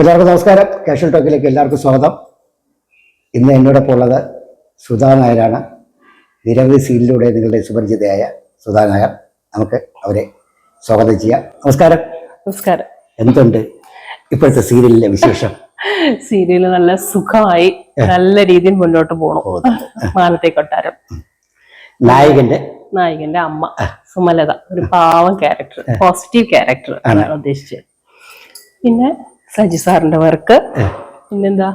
എല്ലാവർക്കും നമസ്കാരം. കാഷ്വൽ ടോക്കിലേക്ക് എല്ലാവർക്കും സ്വാഗതം. ഇന്ന് എന്നോടൊപ്പം ഉള്ളത് സുധാ നായരാണ്. നിരവധി സീരിയലിലൂടെ നിങ്ങളുടെ സുപരിചിതയായ സുധാ നായർ. നമുക്ക് അവരെ സ്വാഗതം ചെയ്യാം. നമസ്കാരം. നമസ്കാരം. എന്തുണ്ട് ഇപ്പോഴത്തെ സീരിയലിലെ വിശേഷം? സീരിയൽ നല്ല സുഖമായി നല്ല രീതിയിൽ മുന്നോട്ട് പോണു. മാനത്തെ കൊട്ടാരം. നായകന്റെ? നായകന്റെ അമ്മ സുമലത. ഒരു പാവം ക്യാരക്ടർ പോസിറ്റീവ് ക്യാരക്ടർ ആണ്. ഉദ്ദേശിച്ചത്. പിന്നെ സജി സാറിന്റെ വർക്ക്. പിന്നെന്താ?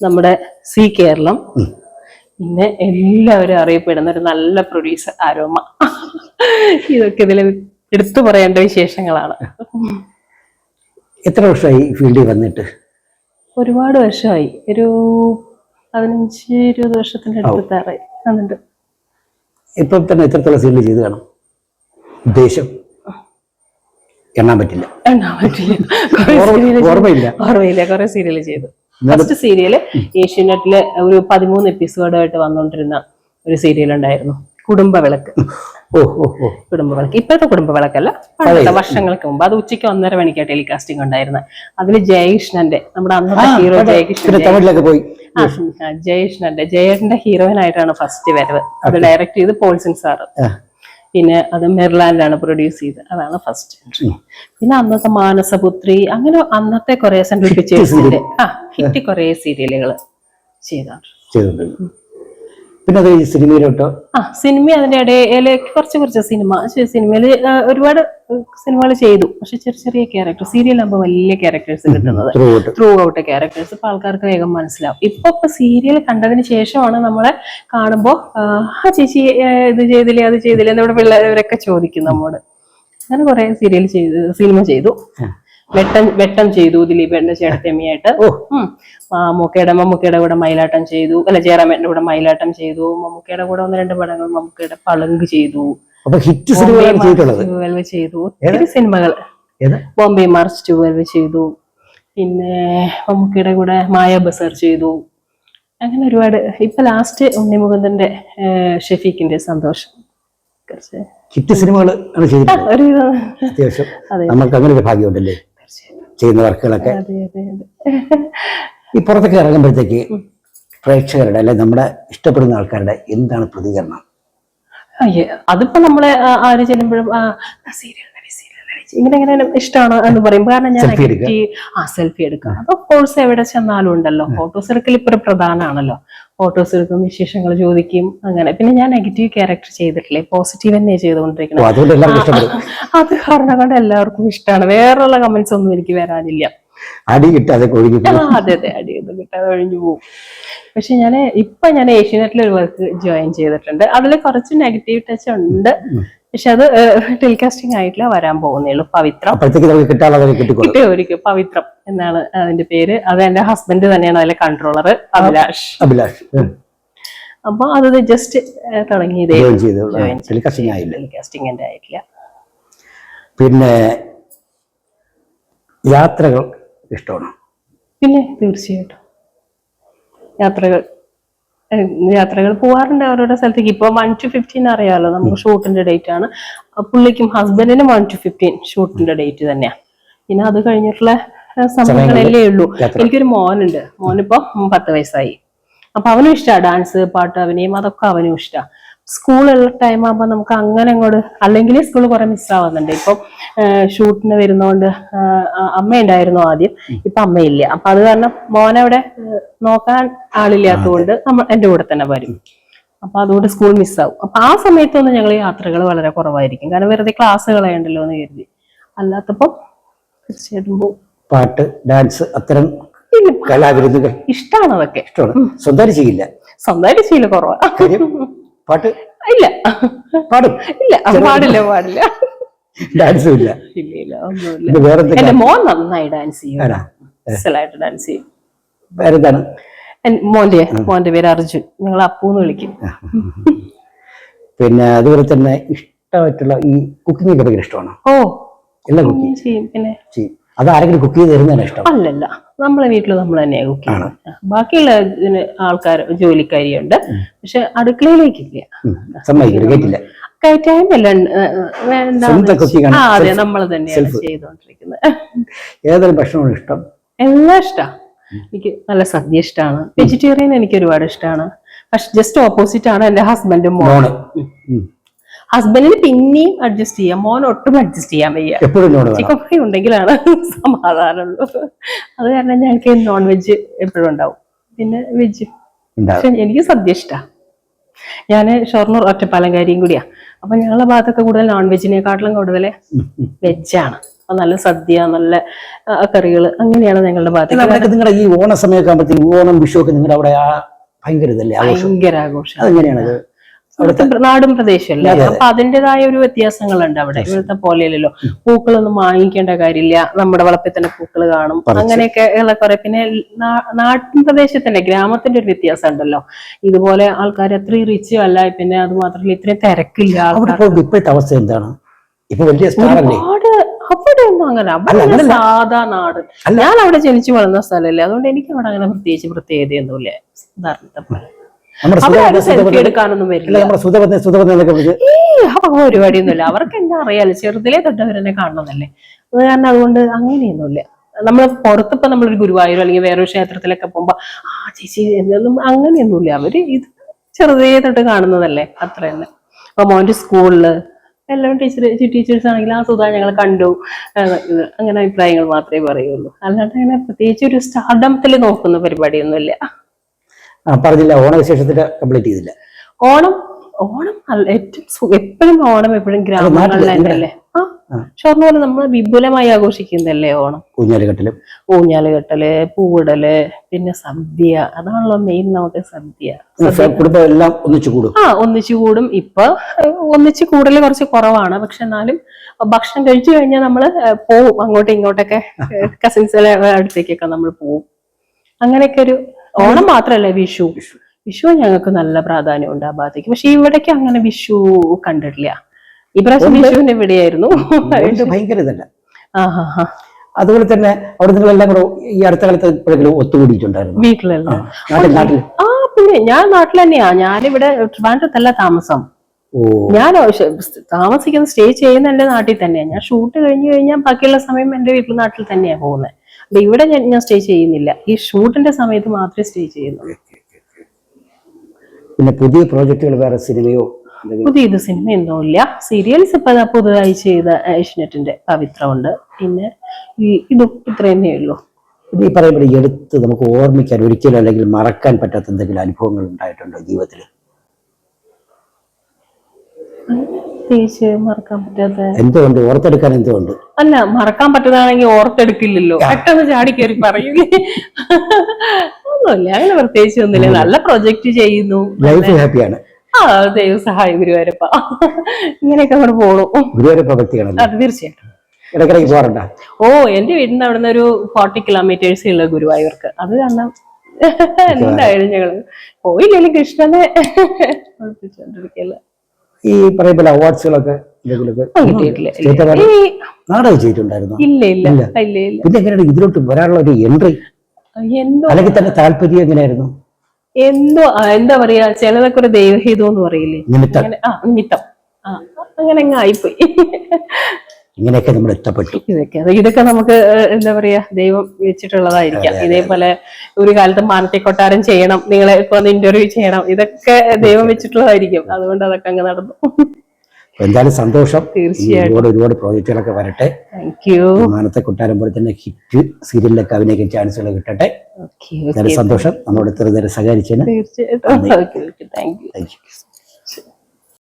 നമ്മുടെ സി കേരളം. പിന്നെ എല്ലാവരും അറിയപ്പെടുന്ന ഒരു നല്ല പ്രൊഡ്യൂസർ ആരോമ ഇതൊക്കെ ഇതിൽ എടുത്തു പറയേണ്ട വിശേഷങ്ങളാണ്. എത്ര വർഷമായി ഫീൽഡിൽ വന്നിട്ട്? ഒരുപാട് വർഷമായി. ഒരു പതിനഞ്ച് ഇരുപത് വർഷത്തിന്റെ അടുത്താറായി വന്നിട്ട്. ഇപ്പം തന്നെ എത്രത്തോളം ഫീൽഡ് ചെയ്ത് കാണും? ഉദ്ദേശം? എണ്ണാൻ പറ്റില്ല. എണ്ണാൻ പറ്റില്ല. ഓർമ്മയില്ല. ഓർമ്മയില്ല. കുറെ സീരിയൽ ചെയ്തു. ഫസ്റ്റ് സീരിയൽ ഏഷ്യാനെറ്റിൽ ഒരു പതിമൂന്ന് എപ്പിസോഡായിട്ട് വന്നുകൊണ്ടിരുന്ന ഒരു സീരിയൽ ഉണ്ടായിരുന്നു. കുടുംബ വിളക്ക് കുടുംബ വിളക്ക് ഇപ്പോഴത്തെ കുടുംബ വിളക്കല്ല പണ്ടത്തെ വർഷങ്ങൾക്ക് മുമ്പ്. അത് ഉച്ചയ്ക്ക് ഒന്നര മണിക്കാ ടെലികാസ്റ്റിംഗ് ഉണ്ടായിരുന്നത്. അതിൽ ജയകൃഷ്ണന്റെ നമ്മുടെ അന്നത്തെ ഹീറോ ജയകൃഷ്ണൻ പോയി. ജയകൃഷ്ണന്റെ ജയന്റെ ഹീറോയിൻ ആയിട്ടാണ് ഫസ്റ്റ് വരവ്. അത് ഡയറക്ട് ചെയ്ത് പോൾസിൻ സാറ്. പിന്നെ അത് മെർലാൻഡാണ് പ്രൊഡ്യൂസ് ചെയ്തത്. അതാണ് ഫസ്റ്റ് എൻട്രി പിന്നെ അന്നത്തെ മാനസപുത്രി അങ്ങനെ അന്നത്തെ കുറെ സെൻട്രൽ പിക്ചേഴ്സിന്റെ ആ ഹിറ്റ് കുറെ സീരിയലുകൾ ചെയ്താണ് ചെയ്തിട്ടുണ്ട് പിന്നെ അത് ഈ സിനിമയിലോട്ടോ? ആ സിനിമ അതിന്റെ ഇടയിലേക്ക് കുറച്ച് കുറച്ച് സിനിമ. സിനിമയിൽ ഒരുപാട് സിനിമകൾ ചെയ്തു. പക്ഷെ ചെറിയ ചെറിയ ക്യാരക്ടർ സീരിയലാകുമ്പോൾ വലിയ ക്യാരക്ടേഴ്സ് കിട്ടുന്നത്. ത്രൂ ഔട്ട് ക്യാരക്ടേഴ്സ് ഇപ്പൊ ആൾക്കാർക്ക് വേഗം മനസ്സിലാവും. ഇപ്പൊ ഇപ്പൊ സീരിയൽ കണ്ടതിന് ശേഷമാണ് നമ്മളെ കാണുമ്പോ ആ ചേച്ചി ഇത് ചെയ്തില്ലേ അത് ചെയ്തില്ലേ എന്നിവിടെ പിള്ളേരൊക്കെ ചോദിക്കും നമ്മോട് അങ്ങനെ കുറെ സീരിയൽ ചെയ്തു സിനിമ ചെയ്തു. വെട്ടം വെട്ടം ചെയ്തു ദിലീപേട്ടന്റെ. ഉം. മമ്മൂക്കയുടെ മമ്മൂക്കയുടെ കൂടെ മയിലാട്ടം ചെയ്തു. അല്ല ജയറാമേട്ടന്റെ കൂടെ മയിലാട്ടം ചെയ്തു. മമ്മൂക്കയുടെ കൂടെ ഒന്ന് രണ്ട് പടങ്ങൾ മമ്മൂക്കയുടെ പളുങ്ക് ചെയ്തു. ഹിറ്റ് ട്വൽവ് ചെയ്തു. ഒത്തിരി സിനിമകൾ. ബോംബെ മാർച്ച് ട്വൽവ് ചെയ്തു. പിന്നെ മമ്മൂക്കയുടെ കൂടെ മായ ബസർ ചെയ്തു. അങ്ങനെ ഒരുപാട്. ഇപ്പൊ ലാസ്റ്റ് ഉണ്ണി മുകുന്ദന്റെ ഷെഫീഖിന്റെ സന്തോഷം. ഹിറ്റ് സിനിമകൾ ആണ് ചെയ്തിട്ടുള്ളത്. ഒരു അത്യാവശ്യം. അതെ. നമുക്ക് അങ്ങനെ ഒരു ഭാഗ്യമുണ്ടല്ലേ? ചെയ്യുന്ന വർക്കുകളൊക്കെ ഈ പുറത്തൊക്കെ ഇറങ്ങുമ്പോഴത്തേക്ക് പ്രേക്ഷകരുടെ അല്ലെ നമ്മുടെ ഇഷ്ടപ്പെടുന്ന ആൾക്കാരുടെ എന്താണ് പ്രതികരണം? അതിപ്പോ നമ്മളെ ആര് ചെല്ലുമ്പോഴും ഇങ്ങനെ ഇങ്ങനെ ഇഷ്ടമാണ് എന്ന് പറയും. കാരണം ഞാൻ എടുക്കുക. ആ സെൽഫി എടുക്കാം അപ്പൊ കോഴ്സ് എവിടെ ചെന്നാലും ഉണ്ടല്ലോ. ഫോട്ടോസ് എടുക്കൽ ഇപ്പൊ ഒരു പ്രധാനമാണല്ലോ ഫോട്ടോസ് എടുക്കും വിശേഷങ്ങൾ ചോദിക്കും അങ്ങനെ. പിന്നെ ഞാൻ നെഗറ്റീവ് ക്യാരക്ടർ ചെയ്തിട്ടില്ലേ? പോസിറ്റീവ് തന്നെ ചെയ്തുകൊണ്ടിരിക്കുന്നത് അത് കാരണം കൊണ്ട് എല്ലാവർക്കും ഇഷ്ടമാണ്. വേറെയുള്ള കമന്റ്സ് ഒന്നും എനിക്ക് വരാനില്ല. അടി കിട്ടാതെ അതെ അതെ. അടി ഒന്നും കിട്ടാതെ ഒഴിഞ്ഞു പോകും. പക്ഷെ ഞാൻ ഇപ്പൊ ഞാൻ ഏഷ്യനെറ്റിൽ ഒരു വർക്ക് ജോയിൻ ചെയ്തിട്ടുണ്ട്. അതിൽ കുറച്ച് നെഗറ്റീവ് ടച്ച് ഉണ്ട്. പക്ഷെ അത് ടെലികാസ്റ്റിംഗ് ആയിട്ടില്ല വരാൻ പോകുന്നുള്ളൂ പവിത്രം. അപ്പോഴത്തേക്ക് നമുക്ക് കിട്ടാനുള്ളത് കിട്ടിക്കോളും. കിട്ടിയ ഒരിക്കൽ പവിത്രം എന്നാണ് അതിന്റെ പേര്. അത് എന്റെ ഹസ്ബൻഡ് തന്നെയാണ് അതിലെ കൺട്രോളർ അഭിലാഷ്. അഭിലാഷ്. അപ്പൊ അത് ജസ്റ്റ് തുടങ്ങിയതേ ടെലികാസ്റ്റിംഗ് ആയില്ല. ടെലികാസ്റ്റിംഗ് എന്റെ ആയിട്ടില്ല. പിന്നെ യാത്രകൾ ഇഷ്ടമാണ്? പിന്നെ തീർച്ചയായിട്ടും. യാത്രകൾ യാത്രകൾ പോവാറുണ്ട് അവരുടെ സ്ഥലത്തേക്ക്. ഇപ്പൊ വൺ ടു ഫിഫ്റ്റീൻ അറിയാമല്ലോ നമുക്ക് ഷൂട്ടിന്റെ ഡേറ്റ് ആണ്. പുള്ളിക്കും ഹസ്ബൻഡിനും വൺ ടു ഫിഫ്റ്റീൻ ഷൂട്ടിന്റെ ഡേറ്റ് തന്നെയാ. പിന്നെ അത് കഴിഞ്ഞിട്ടുള്ള സമയങ്ങളല്ലേ ഉള്ളൂ. എനിക്കൊരു മോനുണ്ട്. മോനിപ്പോ പത്ത് വയസ്സായി. അപ്പൊ അവനും ഇഷ്ടമാണ് ഡാൻസ് പാട്ട് അഭിനയം അതൊക്കെ അവനും ഇഷ്ടമാണ് സ്കൂളുള്ള ടൈം ആകുമ്പോൾ നമുക്ക് അങ്ങനെ അങ്ങോട്ട് അല്ലെങ്കിൽ സ്കൂൾ കുറെ മിസ്സാവുന്നുണ്ട് ഇപ്പം ഷൂട്ടിന് വരുന്നോണ്ട് അമ്മ ഉണ്ടായിരുന്നു ആദ്യം. ഇപ്പൊ അമ്മയില്ല അപ്പൊ അത് കാരണം മോനവിടെ നോക്കാൻ ആളില്ലാത്തതുകൊണ്ട് നമ്മൾ എന്റെ കൂടെ തന്നെ വരും. അപ്പൊ അതുകൊണ്ട് സ്കൂൾ മിസ്സാവും അപ്പൊ ആ സമയത്തൊന്നും ഞങ്ങൾ യാത്രകൾ വളരെ കുറവായിരിക്കും. കാരണം വെറുതെ ക്ലാസ് കളയണ്ടല്ലോ എന്ന് കരുതി. അല്ലാത്തപ്പം തീർച്ചയായിട്ടും പാട്ട് ഡാൻസ് അത്തരം പിന്നെ കലാവിരുന്നുകൾ. ഇഷ്ടമാണ് അതൊക്കെ. ഇഷ്ടമാണ്. സ്വന്തമായിട്ട് ചെയ്യില്ല. സ്വന്തമായിട്ട് ശീല കുറവാ. കാര്യം പാട്ട്? ഇല്ല. പാടും? ഇല്ല. പാടില്ല പാടില്ല. ഡാൻസും ഇല്ല ഇല്ല ഇല്ല ഒന്നുമില്ല. വേറെ എന്റെ മോൻ നന്നായി ഡാൻസ് ചെയ്യും? അസലായിട്ട് ഡാൻസ് ചെയ്യും. വേറെന്താണ് മോന്റെ മോന്റെ പേര് അർജുൻ. ഞങ്ങൾ അപ്പൂന്ന് വിളിക്കും. പിന്നെ അതുപോലെ തന്നെ ഇഷ്ടമായിട്ടുള്ള ഈ കുക്കിംഗ് ഒക്കെ ഭയങ്കര ഇഷ്ടമാണ്? ഓ. എല്ലാം കുക്ക് ഉം, ചെയ്യും. പിന്നെ? ചെയ്യും. അത് ആരെങ്കിലും കുക്ക് ചെയ്ത് തരുന്നതാണ് ഇഷ്ടം? അല്ലല്ല. നമ്മളെ വീട്ടിൽ നമ്മൾ തന്നെയാണ് കുക്ക് ചെയ്യുന്നത്. ബാക്കിയുള്ള ഇതിന് ആൾക്കാർ ജോലിക്കാരിയുണ്ട്. പക്ഷെ അടുക്കളയിലേക്ക് ഇല്ല സമ്മതിക്കില്ല കേട്ടില്ല. കയറ്റായ്മല്ല വേണ്ട സ്വന്തം cooking ആ അതെ നമ്മൾ തന്നെയാണ്. ചെയ്തുകൊണ്ടിരിക്കുന്നത് ഏതൊരു ഭക്ഷണമാണ് ഇഷ്ടം? എല്ലാം ഇഷ്ടമാണ് എനിക്ക് നല്ല സദ്യ ഇഷ്ടമാണ് വെജിറ്റേറിയൻ എനിക്ക് ഒരുപാട് ഇഷ്ടമാണ് പക്ഷെ ജസ്റ്റ് ഓപ്പോസിറ്റ് ആണ് എന്റെ ഹസ്ബൻഡും ഉം. ഹസ്ബൻഡിന് പിന്നെയും അഡ്ജസ്റ്റ് ചെയ്യാം മോൻ ഒട്ടും അഡ്ജസ്റ്റ് ചെയ്യാൻ വയ്യ. ചിക്കൻ ഉണ്ടെങ്കിലാണ് സമാധാനമുള്ളൂ. അത് കാരണം ഞങ്ങൾക്ക് നോൺ വെജ് എപ്പോഴും ഉണ്ടാവും. പിന്നെ വെജ് പക്ഷെ എനിക്ക് സദ്യ ഇഷ്ടാ. ഞാൻ ഷൊർണൂർ ഒറ്റപ്പാലങ്കാരിയും കൂടിയാ. അപ്പൊ ഞങ്ങളുടെ ഭാഗത്തൊക്കെ കൂടുതൽ നോൺ വെജിനെക്കാട്ടിലും കൂടുതൽ വെജാണ് അപ്പൊ നല്ല സദ്യ നല്ല കറികൾ അങ്ങനെയാണ് ഞങ്ങളുടെ ഭാഗത്ത്. നിങ്ങളുടെ ഈ ഓണ സമയമൊക്കെ ആകുമ്പോഴത്തേക്കും ഓണം വിഷു ഒക്കെ നിങ്ങളുടെ അവിടെ ഭയങ്കര ഇതല്ലേ ഭയങ്കര ആഘോഷം. അതെങ്ങനെയാണ് അത് ഇവിടുത്തെ നാടും പ്രദേശമല്ലേ അപ്പൊ അതിന്റെതായ ഒരു വ്യത്യാസങ്ങളുണ്ട് അവിടെ. ഇവിടുത്തെ പോലെയല്ലല്ലോ. പൂക്കളൊന്നും വാങ്ങിക്കേണ്ട കാര്യമില്ല. നമ്മുടെ വളപ്പിൽ തന്നെ പൂക്കൾ കാണും. അങ്ങനെയൊക്കെ ഉള്ള കുറെ പിന്നെ നാട്ടിൻ പ്രദേശത്തിന്റെ ഗ്രാമത്തിന്റെ ഒരു വ്യത്യാസം ഉണ്ടല്ലോ. ഇതുപോലെ ആൾക്കാർ അത്രയും റിച്ച് അല്ല പിന്നെ അത് മാത്രമല്ല ഇത്രയും തിരക്കില്ല ഇപ്പോഴത്തെ അവസ്ഥ എന്താണ്? ഇപ്പൊ വലിയ സ്റ്റാർ അല്ലേ? ഒരുപാട് അവിടെ ഒന്നും അങ്ങനെ അവിടെ സാധാ നാട്. ഞാൻ അവിടെ ജനിച്ചു വളർന്ന സ്ഥലമല്ലേ? അതുകൊണ്ട് എനിക്ക് അവിടെ അങ്ങനെ പ്രത്യേകിച്ച് പ്രത്യേകതയൊന്നുമില്ല. സാധാരണത്തെ പോലെ പരിപാടിയൊന്നുമില്ല അവർക്ക് എന്താ അറിയാലോ? ചെറുതിലേ തൊട്ടവരെന്നെ കാണണമെന്നല്ലേ അത് കാരണം അതുകൊണ്ട് അങ്ങനെയൊന്നുമില്ല. നമ്മൾ പുറത്തിപ്പോ നമ്മളൊരു ഗുരുവായൂർ അല്ലെങ്കിൽ വേറൊരു ക്ഷേത്രത്തിലൊക്കെ പോകുമ്പോ ആ ചേച്ചി എന്നൊന്നും അങ്ങനെയൊന്നുമില്ല. അവർ ഇത് ചെറുതേ തൊട്ട് കാണുന്നതല്ലേ? അത്ര തന്നെ. അപ്പൊ മോന്റെ സ്കൂളിൽ എല്ലാം ടീച്ചർ ടീച്ചേഴ്സ് ആണെങ്കിൽ ആ സുധാ ഞങ്ങൾ കണ്ടു. അങ്ങനെ അഭിപ്രായങ്ങൾ മാത്രമേ പറയുള്ളൂ. അല്ലാണ്ട് അങ്ങനെ പ്രത്യേകിച്ച് ഒരു സ്റ്റാർഡമത്തിൽ നോക്കുന്ന പരിപാടിയൊന്നുമില്ല. പറഞ്ഞില്ല ഓണവിശേഷത്തിന്റെ കംപ്ലീറ്റ് ചെയ്തില്ല. ഓണം ഓണം ഏറ്റവും എപ്പോഴും ഓണം എപ്പോഴും ഗ്രാമങ്ങളിൽ തന്നെയല്ലേ ആ ഷൊർണൂർ നമ്മൾ വിപുലമായി ആഘോഷിക്കുന്നതല്ലേ ഓണം? ഊഞ്ഞാലുകെട്ടൽ ഊഞ്ഞാലുകെട്ടൽ പൂവിടൽ പിന്നെ സദ്യ. അതാണല്ലോ മെയിൻ നമുക്ക് സദ്യ. കുടുംബം എല്ലാം ഒന്നിച്ചു കൂടും. ആ ഒന്നിച്ചു കൂടും. ഇപ്പൊ ഒന്നിച്ചു കൂടൽ കുറച്ച് കുറവാണ്. പക്ഷെ എന്നാലും ഭക്ഷണം കഴിച്ചു കഴിഞ്ഞാൽ നമ്മൾ പോവും. അങ്ങോട്ടും ഇങ്ങോട്ടൊക്കെ കസിൻസിലെ അടുത്തേക്കൊക്കെ നമ്മൾ പോവും. അങ്ങനെയൊക്കെ ഒരു ഓണം മാത്രല്ല വിഷു. വിഷു. ഞങ്ങൾക്ക് നല്ല പ്രാധാന്യം ഉണ്ട് ആ ഭാഗത്തേക്ക്. പക്ഷെ ഇവിടേക്ക് അങ്ങനെ വിഷു കണ്ടിട്ടില്ല. ഇപ്രാവശ്യം വിഷുവിന് എവിടെയായിരുന്നു അതുകൊണ്ട് ഭയങ്കര ഇതല്ല. അതുപോലെ തന്നെ അവിടെ നിങ്ങളെല്ലാം കൂടെ ഈ അടുത്ത കാലത്ത് എപ്പോഴെങ്കിലും ഒത്തുകൂടിയിട്ടുണ്ടായിരുന്നു? വീട്ടിലല്ല. ആ പിന്നെ ഞാൻ നാട്ടിൽ തന്നെയാ ഞാനിവിടെ ട്രിവാൻഡ്രത്തല്ല താമസം. ഞാൻ താമസിക്കുന്ന സ്റ്റേ ചെയ്യുന്ന എന്റെ നാട്ടിൽ തന്നെയാണ് ഞാൻ ഷൂട്ട് കഴിഞ്ഞു കഴിഞ്ഞാൽ ബാക്കിയുള്ള സമയം എന്റെ വീട്ടിൽ നാട്ടിൽ തന്നെയാ പോകുന്നത് ഇവിടെ ഞാൻ ഞാൻ സ്റ്റേ ചെയ്യുന്നില്ല. ഈ ഷൂട്ടിന്റെ സമയത്ത് മാത്രമേ സ്റ്റേ ചെയ്യുന്നുള്ളൂ. പിന്നെ പുതിയ പ്രോജക്റ്റുകൾ വേറെ സിനിമയോ? പുതിയത് സിനിമ എന്തോ ഇല്ല. സീരിയൽസ് ഇപ്പൊ പുതുതായി ചെയ്ത ഏഷ്യനെറ്റിന്റെ പവിത്രമുണ്ട്. പിന്നെ ഈ ഇതും ഇത്ര തന്നെ ഉള്ളൂ. ഈ പറയുമ്പോൾ എടുത്ത് നമുക്ക് ഓർമ്മിക്കാൻ ഒരിക്കലും അല്ലെങ്കിൽ മറക്കാൻ പറ്റാത്ത എന്തെങ്കിലും അനുഭവങ്ങൾ ഉണ്ടായിട്ടുണ്ടോ ജീവിതത്തിൽ പ്രത്യേകിച്ച് മറക്കാൻ പറ്റാത്ത എന്തുകൊണ്ട്? ഓർത്തെടുക്കാൻ എന്തുകൊണ്ട്? അല്ല മറക്കാൻ പറ്റുന്നതാണെങ്കിൽ ഓർത്തെടുക്കില്ലല്ലോ. പെട്ടെന്ന് ചാടി കയറി പറയൂലേ ഒന്നുമില്ല അങ്ങനെ പ്രത്യേകിച്ച് ഒന്നുമില്ല. നല്ല പ്രൊജക്ട് ചെയ്യുന്നു. ലൈഫ് ഹാപ്പിയാണ് ആ ദൈവം സഹായം ഗുരുവായൂരപ്പ. ഇങ്ങനെയൊക്കെ അങ്ങോട്ട് പോണു. ഗുരുവായൂരപ്പ അത് തീർച്ചയായിട്ടും. ഇടയ്ക്കിടയ്ക്ക് പോകാറുണ്ടോ? ഓ എന്റെ വീടിന്റെ അവിടുന്ന് ഒരു ഫോർട്ടി കിലോമീറ്റേഴ്സ് ഉള്ള ഗുരുവായൂർക്ക്. അത് കാരണം എന്തായാലും ഞങ്ങൾ പോയില്ലെങ്കിലും കൃഷ്ണനെ പഠിപ്പിച്ചോണ്ടിരിക്കല്ല ഈ പറയപ്പെട്ട അവാർഡ്സുകളൊക്കെ നാടകം ചെയ്തിട്ടുണ്ടായിരുന്നു? ഇല്ല ഇല്ല. പിന്നെ എങ്ങനെയാണ് ഇതിലോട്ട് വരാനുള്ള ഒരു എൻട്രി എന്തോ അല്ലെങ്കിൽ തന്നെ താല്പര്യം എങ്ങനെയായിരുന്നു? എന്തോ എന്താ പറയാ ചിലതൊക്കെ ഒരു ദൈവഹിതം എന്ന് പറയില്ലേ? നിമിത്തം. അങ്ങനെ അങ്ങ് ആയിപ്പോയി. ഇങ്ങനെയൊക്കെ നമ്മൾ എത്തപ്പെട്ടു ഇതൊക്കെ. ഇതൊക്കെ നമുക്ക് എന്താ പറയാ ദൈവം വെച്ചിട്ടുള്ളതായിരിക്കാം. ഇതേപോലെ ഒരു കാലത്ത് മാനത്തെ കൊട്ടാരം ചെയ്യണം നിങ്ങളെ ഇപ്പൊ ഇന്റർവ്യൂ ചെയ്യണം ഇതൊക്കെ ദൈവം വെച്ചിട്ടുള്ളതായിരിക്കും. അതുകൊണ്ട് അതൊക്കെ അങ്ങ് നടന്നു. എന്തായാലും സന്തോഷം. തീർച്ചയായും തീർച്ചയായിട്ടും. ഒരുപാട് ഒരുപാട് പ്രോജക്റ്റുകളൊക്കെ വരട്ടെ. വിമാനത്തെ കൊട്ടാരം പോലെ തന്നെ ഹിറ്റ് സീരിയലിലൊക്കെ അഭിനയിക്കാൻ ചാൻസുകൾ കിട്ടട്ടെ. സന്തോഷം. നമ്മളോട് ഇത്ര നേരം സഹകരിച്ചതിന് തീർച്ചയായിട്ടും. Thank you